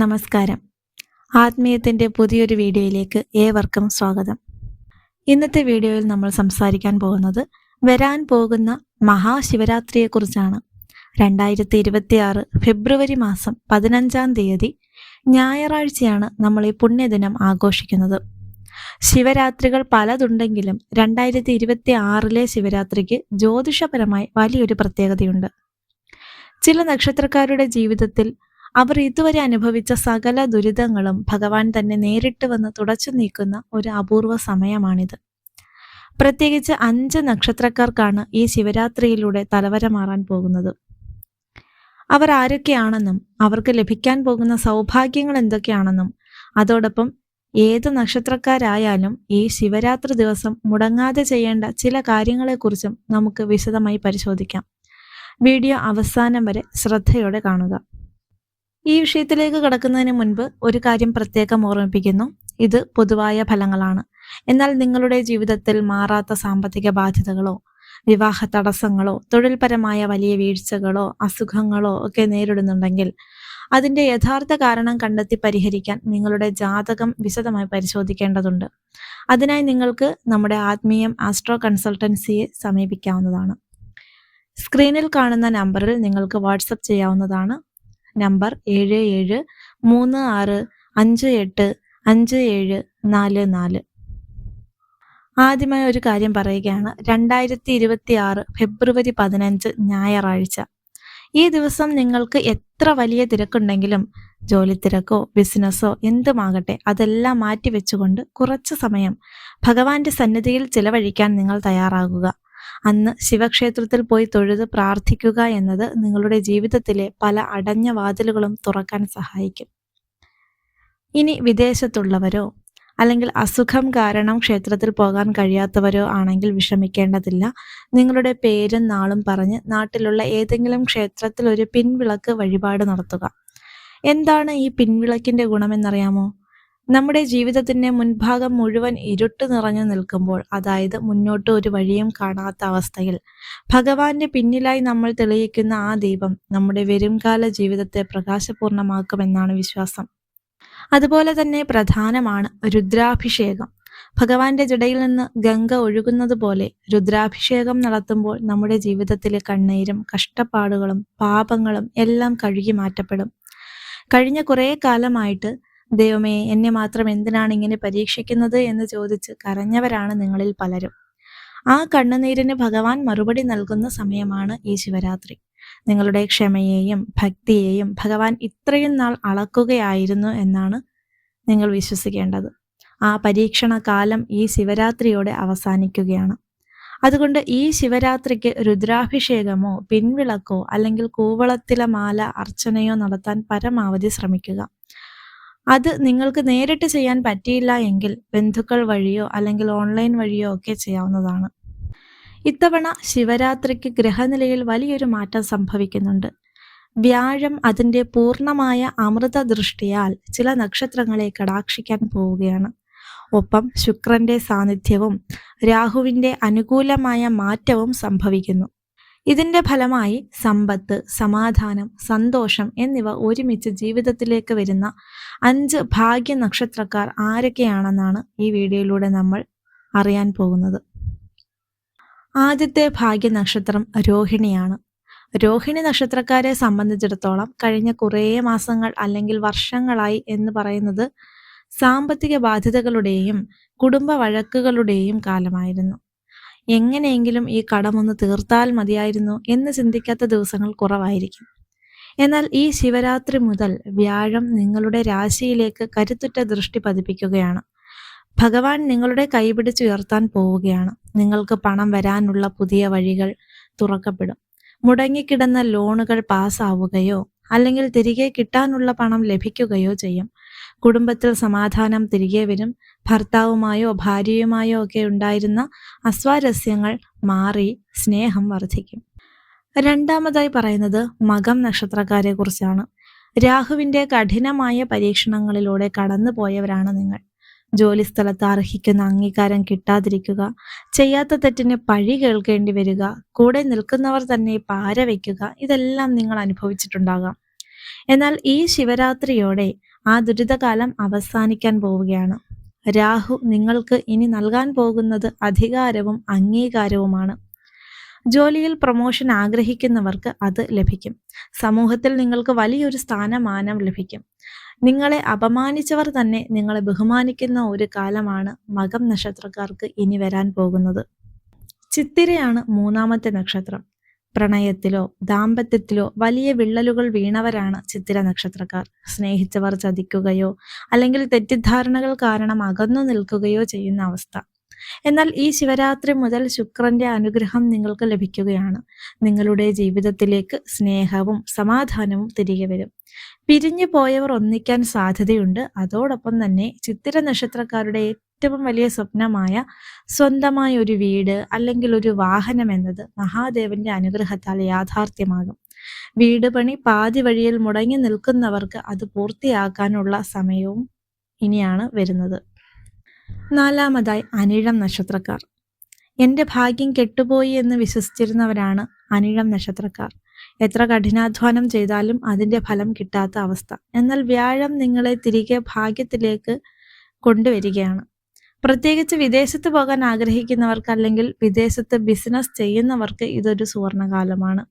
നമസ്കാരം. ആത്മീയത്തിന്റെ പുതിയൊരു വീഡിയോയിലേക്ക് ഏവർക്കും സ്വാഗതം. ഇന്നത്തെ വീഡിയോയിൽ നമ്മൾ സംസാരിക്കാൻ പോകുന്നത് വരാൻ പോകുന്ന മഹാശിവരാത്രിയെക്കുറിച്ചാണ്. രണ്ടായിരത്തി ഇരുപത്തി ആറ് ഫെബ്രുവരി മാസം പതിനഞ്ചാം തീയതി ഞായറാഴ്ചയാണ് നമ്മൾ ഈ പുണ്യദിനം ആഘോഷിക്കുന്നത്. ശിവരാത്രികൾ പലതുണ്ടെങ്കിലും രണ്ടായിരത്തി ഇരുപത്തി ആറിലെ ശിവരാത്രിക്ക് ജ്യോതിഷപരമായി വലിയൊരു പ്രത്യേകതയുണ്ട്. ചില നക്ഷത്രക്കാരുടെ ജീവിതത്തിൽ അവർ ഇതുവരെ അനുഭവിച്ച സകല ദുരിതങ്ങളും ഭഗവാൻ തന്നെ നേരിട്ട് വന്ന് തുടച്ചു നീക്കുന്ന ഒരു അപൂർവ സമയമാണിത്. പ്രത്യേകിച്ച് അഞ്ച് നക്ഷത്രക്കാർക്കാണ് ഈ ശിവരാത്രിയിലൂടെ തലവര മാറാൻ പോകുന്നത്. അവർ ആരൊക്കെയാണെന്നും അവർക്ക് ലഭിക്കാൻ പോകുന്ന സൗഭാഗ്യങ്ങൾ എന്തൊക്കെയാണെന്നും അതോടൊപ്പം ഏത് നക്ഷത്രക്കാരായാലും ഈ ശിവരാത്രി ദിവസം മുടങ്ങാതെ ചെയ്യേണ്ട ചില കാര്യങ്ങളെക്കുറിച്ചും നമുക്ക് വിശദമായി പരിശോധിക്കാം. വീഡിയോ അവസാനം വരെ ശ്രദ്ധയോടെ കാണുക. ഈ വിഷയത്തിലേക്ക് കടക്കുന്നതിന് മുൻപ് ഒരു കാര്യം പ്രത്യേകം ഓർമ്മിപ്പിക്കുന്നു. ഇത് പൊതുവായ ഫലങ്ങളാണ്. എന്നാൽ നിങ്ങളുടെ ജീവിതത്തിൽ മാറാത്ത സാമ്പത്തിക ബാധ്യതകളോ വിവാഹ തടസ്സങ്ങളോ തൊഴിൽപരമായ വലിയ വീഴ്ചകളോ അസുഖങ്ങളോ ഒക്കെ നേരിടുന്നുണ്ടെങ്കിൽ അതിന്റെ യഥാർത്ഥ കാരണം കണ്ടെത്തി പരിഹരിക്കാൻ നിങ്ങളുടെ ജാതകം വിശദമായി പരിശോധിക്കേണ്ടതുണ്ട്. അതിനായി നിങ്ങൾക്ക് നമ്മുടെ ആത്മീയം ആസ്ട്രോ കൺസൾട്ടൻസിയെ സമീപിക്കാവുന്നതാണ്. സ്ക്രീനിൽ കാണുന്ന നമ്പറിൽ നിങ്ങൾക്ക് വാട്സപ്പ് ചെയ്യാവുന്നതാണ്. നമ്പർ ഏഴ് ഏഴ് മൂന്ന് ആറ് അഞ്ച് എട്ട് അഞ്ച് ഏഴ് നാല് നാല്. ആദ്യമായി ഒരു കാര്യം പറയുകയാണ്. രണ്ടായിരത്തി ഇരുപത്തി ആറ് ഫെബ്രുവരി പതിനഞ്ച് ഞായറാഴ്ച. ഈ ദിവസം നിങ്ങൾക്ക് എത്ര വലിയ തിരക്കുണ്ടെങ്കിലും ജോലി തിരക്കോ ബിസിനസ്സോ എന്തുമാകട്ടെ അതെല്ലാം മാറ്റിവെച്ചുകൊണ്ട് കുറച്ച് സമയം ഭഗവാന്റെ സന്നിധിയിൽ ചിലവഴിക്കാൻ നിങ്ങൾ തയ്യാറാകുക. അന്ന് ശിവക്ഷേത്രത്തിൽ പോയി തൊഴുത് പ്രാർത്ഥിക്കുക എന്നത് നിങ്ങളുടെ ജീവിതത്തിലെ പല അടഞ്ഞ വാതിലുകളും തുറക്കാൻ സഹായിക്കും. ഇനി വിദേശത്തുള്ളവരോ അല്ലെങ്കിൽ അസുഖം കാരണം ക്ഷേത്രത്തിൽ പോകാൻ കഴിയാത്തവരോ ആണെങ്കിൽ വിഷമിക്കേണ്ടതില്ല. നിങ്ങളുടെ പേരും നാളും പറഞ്ഞ് നാട്ടിലുള്ള ഏതെങ്കിലും ക്ഷേത്രത്തിൽ ഒരു പിൻവിളക്ക് വഴിപാട് നടത്തുക. എന്താണ് ഈ പിൻവിളക്കിന്റെ ഗുണമെന്നറിയാമോ? നമ്മുടെ ജീവിതത്തിന്റെ മുൻഭാഗം മുഴുവൻ ഇരുട്ട് നിറഞ്ഞു നിൽക്കുമ്പോൾ അതായത് മുന്നോട്ട് ഒരു വഴിയും കാണാത്ത അവസ്ഥയിൽ ഭഗവാന്റെ പിന്നിലായി നമ്മൾ തെളിയിക്കുന്ന ആ ദീപം നമ്മുടെ വരുംകാല ജീവിതത്തെ പ്രകാശപൂർണമാക്കുമെന്നാണ് വിശ്വാസം. അതുപോലെ തന്നെ പ്രധാനമാണ് രുദ്രാഭിഷേകം. ഭഗവാന്റെ ജടയിൽ നിന്ന് ഗംഗ ഒഴുകുന്നത് പോലെ രുദ്രാഭിഷേകം നടത്തുമ്പോൾ നമ്മുടെ ജീവിതത്തിലെ കണ്ണീരും കഷ്ടപ്പാടുകളും പാപങ്ങളും എല്ലാം കഴുകി മാറ്റപ്പെടും. കഴിഞ്ഞ കുറേ കാലമായിട്ട് ദൈവമേ എന്നെ മാത്രം എന്തിനാണ് ഇങ്ങനെ പരീക്ഷിക്കുന്നത് എന്ന് ചോദിച്ച് കരഞ്ഞവരാണ് നിങ്ങളിൽ പലരും. ആ കണ്ണുനീരിന് ഭഗവാൻ മറുപടി നൽകുന്ന സമയമാണ് ഈ ശിവരാത്രി. നിങ്ങളുടെ ക്ഷമയെയും ഭക്തിയെയും ഭഗവാൻ ഇത്രയും നാൾ അളക്കുകയായിരുന്നു എന്നാണ് നിങ്ങൾ വിശ്വസിക്കേണ്ടത്. ആ പരീക്ഷണ കാലം ഈ ശിവരാത്രിയോടെ അവസാനിക്കുകയാണ്. അതുകൊണ്ട് ഈ ശിവരാത്രിക്ക് രുദ്രാഭിഷേകമോ പിൻവിളക്കോ അല്ലെങ്കിൽ കൂവളത്തിലെ മാല അർച്ചനയോ നടത്താൻ പരമാവധി ശ്രമിക്കുക. അത് നിങ്ങൾക്ക് നേരിട്ട് ചെയ്യാൻ പറ്റിയില്ല എങ്കിൽ ബന്ധുക്കൾ വഴിയോ അല്ലെങ്കിൽ ഓൺലൈൻ വഴിയോ ഒക്കെ ചെയ്യാവുന്നതാണ്. ഇത്തവണ ശിവരാത്രിക്ക് ഗ്രഹനിലയിൽ വലിയൊരു മാറ്റം സംഭവിക്കുന്നുണ്ട്. വ്യാഴം അതിന്റെ പൂർണമായ അമൃത ദൃഷ്ടിയാൽ ചില നക്ഷത്രങ്ങളെ കടാക്ഷിക്കാൻ പോവുകയാണ്. ഒപ്പം ശുക്രന്റെ സാന്നിധ്യവും രാഹുവിന്റെ അനുകൂലമായ മാറ്റവും സംഭവിക്കുന്നു. ഇതിന്റെ ഫലമായി സമ്പത്ത് സമാധാനം സന്തോഷം എന്നിവ ഒരുമിച്ച് ജീവിതത്തിലേക്ക് വരുന്ന അഞ്ച് ഭാഗ്യ നക്ഷത്രക്കാർ ആരൊക്കെയാണെന്നാണ് ഈ വീഡിയോയിലൂടെ നമ്മൾ അറിയാൻ പോകുന്നത്. ആദ്യത്തെ ഭാഗ്യ നക്ഷത്രം രോഹിണിയാണ്. രോഹിണി നക്ഷത്രക്കാരെ സംബന്ധിച്ചിടത്തോളം കഴിഞ്ഞ കുറേ മാസങ്ങൾ അല്ലെങ്കിൽ വർഷങ്ങളായി എന്ന് പറയുന്നത് സാമ്പത്തിക ബാധ്യതകളുടെയും കുടുംബ വഴക്കുകളുടെയും കാലമായിരുന്നു. എങ്ങനെയെങ്കിലും ഈ കടമൊന്ന് തീർത്താൽ മതിയായിരുന്നു എന്ന് ചിന്തിക്കാത്ത ദിവസങ്ങൾ കുറവായിരിക്കും. എന്നാൽ ഈ ശിവരാത്രി മുതൽ വ്യാഴം നിങ്ങളുടെ രാശിയിലേക്ക് കരുത്തുറ്റ ദൃഷ്ടി പതിപ്പിക്കുകയാണ്. ഭഗവാൻ നിങ്ങളുടെ കൈപിടിച്ചുയർത്താൻ പോവുകയാണ്. നിങ്ങൾക്ക് പണം വരാനുള്ള പുതിയ വഴികൾ തുറക്കപ്പെടും. മുടങ്ങിക്കിടന്ന ലോണുകൾ പാസ്സാവുകയോ അല്ലെങ്കിൽ തിരികെ കിട്ടാനുള്ള പണം ലഭിക്കുകയോ ചെയ്യും. കുടുംബത്തിൽ സമാധാനം തിരികെ വരും. ഭർത്താവുമായോ ഭാര്യയുമായോ ഒക്കെ ഉണ്ടായിരുന്ന അസ്വാരസ്യങ്ങൾ മാറി സ്നേഹം വർദ്ധിക്കും രണ്ടാമതായി പറയുന്നത് മകം നക്ഷത്രക്കാരെ കുറിച്ചാണ് രാഹുവിന്റെ കഠിനമായ പരീക്ഷണങ്ങളിലൂടെ കടന്നു പോയവരാണ് നിങ്ങൾ. ജോലിസ്ഥലത്ത് അർഹിക്കുന്ന അംഗീകാരം കിട്ടാതിരിക്കുക ചെയ്യാത്ത തെറ്റിന് പഴി കേൾക്കേണ്ടി വരിക കൂടെ നിൽക്കുന്നവർ തന്നെ പാര വയ്ക്കുക ഇതെല്ലാം നിങ്ങൾ അനുഭവിച്ചിട്ടുണ്ടാകാം. എന്നാൽ ഈ ശിവരാത്രിയോടെ ആ ദുരിതകാലം അവസാനിക്കാൻ പോവുകയാണ്. രാഹു നിങ്ങൾക്ക് ഇനി നൽകാൻ പോകുന്നത് അധികാരവും അംഗീകാരവുമാണ്. ജോലിയിൽ പ്രൊമോഷൻ ആഗ്രഹിക്കുന്നവർക്ക് അത് ലഭിക്കും. സമൂഹത്തിൽ നിങ്ങൾക്ക് വലിയൊരു സ്ഥാനമാനം ലഭിക്കും. നിങ്ങളെ അപമാനിച്ചവർ തന്നെ നിങ്ങളെ ബഹുമാനിക്കുന്ന ഒരു കാലമാണ് മകം നക്ഷത്രക്കാർക്ക് ഇനി വരാൻ പോകുന്നത്. ചിത്തിരയാണ് മൂന്നാമത്തെ നക്ഷത്രം. പ്രണയത്തിലോ ദാമ്പത്യത്തിലോ വലിയ വിള്ളലുകൾ വീണവരാണ് ചിത്തിര നക്ഷത്രക്കാർ. സ്നേഹിച്ചവർ ചതിക്കുകയോ അല്ലെങ്കിൽ തെറ്റിദ്ധാരണകൾ കാരണം അകന്നു നിൽക്കുകയോ ചെയ്യുന്ന അവസ്ഥ. എന്നാൽ ഈ ശിവരാത്രി മുതൽ ശുക്രന്റെ അനുഗ്രഹം നിങ്ങൾക്ക് ലഭിക്കുകയാണ്. നിങ്ങളുടെ ജീവിതത്തിലേക്ക് സ്നേഹവും സമാധാനവും തിരികെ വരും. പിരിഞ്ഞു പോയവർ ഒന്നിക്കാൻ സാധ്യതയുണ്ട്. അതോടൊപ്പം തന്നെ ചിത്തിര നക്ഷത്രക്കാരുടെ ഏറ്റവും വലിയ സ്വപ്നമായ സ്വന്തമായ ഒരു വീട് അല്ലെങ്കിൽ ഒരു വാഹനം എന്നത് മഹാദേവന്റെ അനുഗ്രഹത്താൽ യാഥാർത്ഥ്യമാകും. വീട് പണി പാതി വഴിയിൽ മുടങ്ങി നിൽക്കുന്നവർക്ക് അത് പൂർത്തിയാക്കാനുള്ള സമയവും ഇനിയാണ് വരുന്നത്. നാലാമതായി അനിഴം നക്ഷത്രക്കാർ. എന്റെ ഭാഗ്യം കെട്ടുപോയി എന്ന് വിശ്വസിച്ചിരുന്നവരാണ് അനിഴം നക്ഷത്രക്കാർ. എത്ര കഠിനാധ്വാനം ചെയ്താലും അതിന്റെ ഫലം കിട്ടാത്ത അവസ്ഥ. എന്നാൽ വ്യാഴം നിങ്ങളെ തിരികെ ഭാഗ്യത്തിലേക്ക് കൊണ്ടുവരികയാണ്. പ്രത്യേകിച്ച് വിദേശത്ത് പോകാൻ ആഗ്രഹിക്കുന്നവർക്ക് അല്ലെങ്കിൽ വിദേശത്ത് ബിസിനസ് ചെയ്യുന്നവർക്ക് ഇതൊരു സുവർണകാലമാണ്.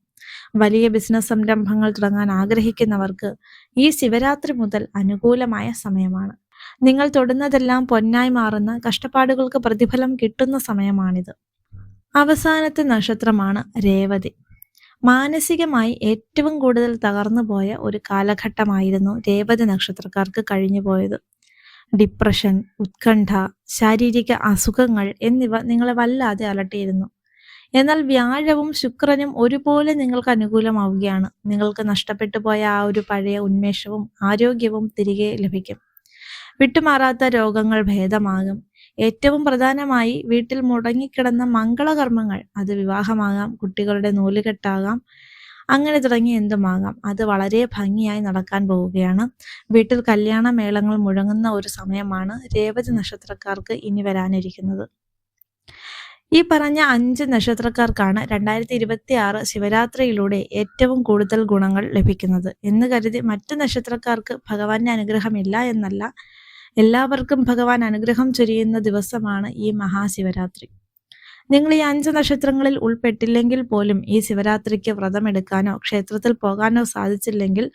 വലിയ ബിസിനസ് സംരംഭങ്ങൾ തുടങ്ങാൻ ആഗ്രഹിക്കുന്നവർക്ക് ഈ ശിവരാത്രി മുതൽ അനുകൂലമായ സമയമാണ്. നിങ്ങൾ തൊടുന്നതെല്ലാം പൊന്നായി മാറുന്ന കഷ്ടപ്പാടുകൾക്ക് പ്രതിഫലം കിട്ടുന്ന സമയമാണിത്. അവസാനത്തെ നക്ഷത്രമാണ് രേവതി. മാനസികമായി ഏറ്റവും കൂടുതൽ തകർന്നു പോയ ഒരു കാലഘട്ടമായിരുന്നു രേവതി നക്ഷത്രക്കാർക്ക് കഴിഞ്ഞു പോയത് ഡിപ്രഷൻ ഉത്കണ്ഠ ശാരീരിക അസുഖങ്ങൾ എന്നിവ നിങ്ങളെ വല്ലാതെ അലട്ടിയിരുന്നു. എന്നാൽ വ്യാഴവും ശുക്രനും ഒരുപോലെ നിങ്ങൾക്ക് അനുകൂലമാവുകയാണ്. നിങ്ങൾക്ക് നഷ്ടപ്പെട്ടു പോയ ആ ഒരു പഴയ ഉന്മേഷവും ആരോഗ്യവും തിരികെ ലഭിക്കും. വിട്ടുമാറാത്ത രോഗങ്ങൾ ഭേദമാകും. ഏറ്റവും പ്രധാനമായി വീട്ടിൽ മുടങ്ങിക്കിടന്ന മംഗളകർമ്മങ്ങൾ അത് വിവാഹമാകാം കുട്ടികളുടെ നൂലുകെട്ടാകാം അങ്ങനെ തുടങ്ങി എന്തുമാകാം? അത് വളരെ ഭംഗിയായി നടക്കാൻ പോവുകയാണ്. വീട്ടിൽ കല്യാണ മേളങ്ങൾ മുഴങ്ങുന്ന ഒരു സമയമാണ് രേവതി നക്ഷത്രക്കാർക്ക് ഇനി വരാനിരിക്കുന്നത്. ഈ പറഞ്ഞ അഞ്ച് നക്ഷത്രക്കാർക്കാണ് രണ്ടായിരത്തി ഇരുപത്തി ആറ് ശിവരാത്രിയിലൂടെ ഏറ്റവും കൂടുതൽ ഗുണങ്ങൾ ലഭിക്കുന്നത്. എന്ന് കരുതി മറ്റു നക്ഷത്രക്കാർക്ക് ഭഗവാന്റെ അനുഗ്രഹമില്ല എന്നല്ല. എല്ലാവർക്കും ഭഗവാൻ അനുഗ്രഹം ചൊരിയുന്ന ദിവസമാണ് ഈ മഹാശിവരാത്രി. നിങ്ങൾ ഈ അഞ്ച് നക്ഷത്രങ്ങളിൽ ഉൾപ്പെട്ടില്ലെങ്കിൽ പോലും ഈ ശിവരാത്രിക്ക് വ്രതമെടുക്കാനോ ക്ഷേത്രത്തിൽ പോകാനോ സാധിച്ചില്ലെങ്കിൽ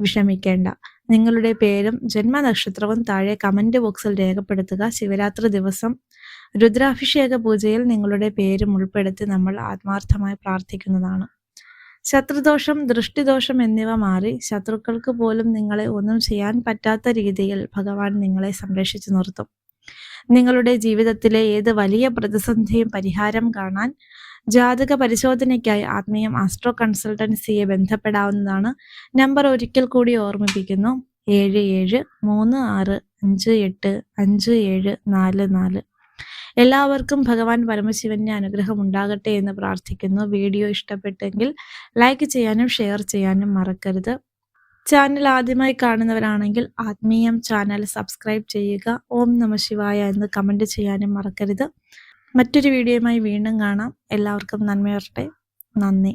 വിഷമിക്കേണ്ട. നിങ്ങളുടെ പേരും ജന്മനക്ഷത്രവും താഴെ കമന്റ് ബോക്സിൽ രേഖപ്പെടുത്തുക. ശിവരാത്രി ദിവസം രുദ്രാഭിഷേക പൂജയിൽ നിങ്ങളുടെ പേരും ഉൾപ്പെടുത്തി നമ്മൾ ആത്മാർത്ഥമായി പ്രാർത്ഥിക്കുന്നതാണ്. ശത്രുദോഷം ദൃഷ്ടിദോഷം എന്നിവ മാറി ശത്രുക്കൾക്ക് പോലും നിങ്ങളെ ഒന്നും ചെയ്യാൻ പറ്റാത്ത രീതിയിൽ ഭഗവാൻ നിങ്ങളെ സംരക്ഷിച്ചു നിർത്തും. നിങ്ങളുടെ ജീവിതത്തിലെ ഏത് വലിയ പ്രതിസന്ധിയും പരിഹാരം കാണാൻ ജാതക പരിശോധനയ്ക്കായി ആത്മീയം ആസ്ട്രോ കൺസൾട്ടൻസിയെ ബന്ധപ്പെടാവുന്നതാണ്. നമ്പർ ഒരിക്കൽ കൂടി ഓർമ്മിപ്പിക്കുന്നു. ഏഴ് ഏഴ് മൂന്ന് ആറ് അഞ്ച് എട്ട് അഞ്ച് ഏഴ് നാല് നാല്. എല്ലാവർക്കും ഭഗവാൻ പരമശിവന്റെ അനുഗ്രഹം ഉണ്ടാകട്ടെ എന്ന് പ്രാർത്ഥിക്കുന്നു. വീഡിയോ ഇഷ്ടപ്പെട്ടെങ്കിൽ ലൈക്ക് ചെയ്യാനും ഷെയർ ചെയ്യാനും മറക്കരുത്. ചാനൽ ആദ്യമായി കാണുന്നവരാണെങ്കിൽ ആത്മീയം ചാനൽ സബ്സ്ക്രൈബ് ചെയ്യുക. ഓം നമ ശിവായ എന്ന് കമന്റ് ചെയ്യാനും മറക്കരുത്. മറ്റൊരു വീഡിയോയുമായി വീണ്ടും കാണാം. എല്ലാവർക്കും നന്മവരട്ടെ നന്ദി.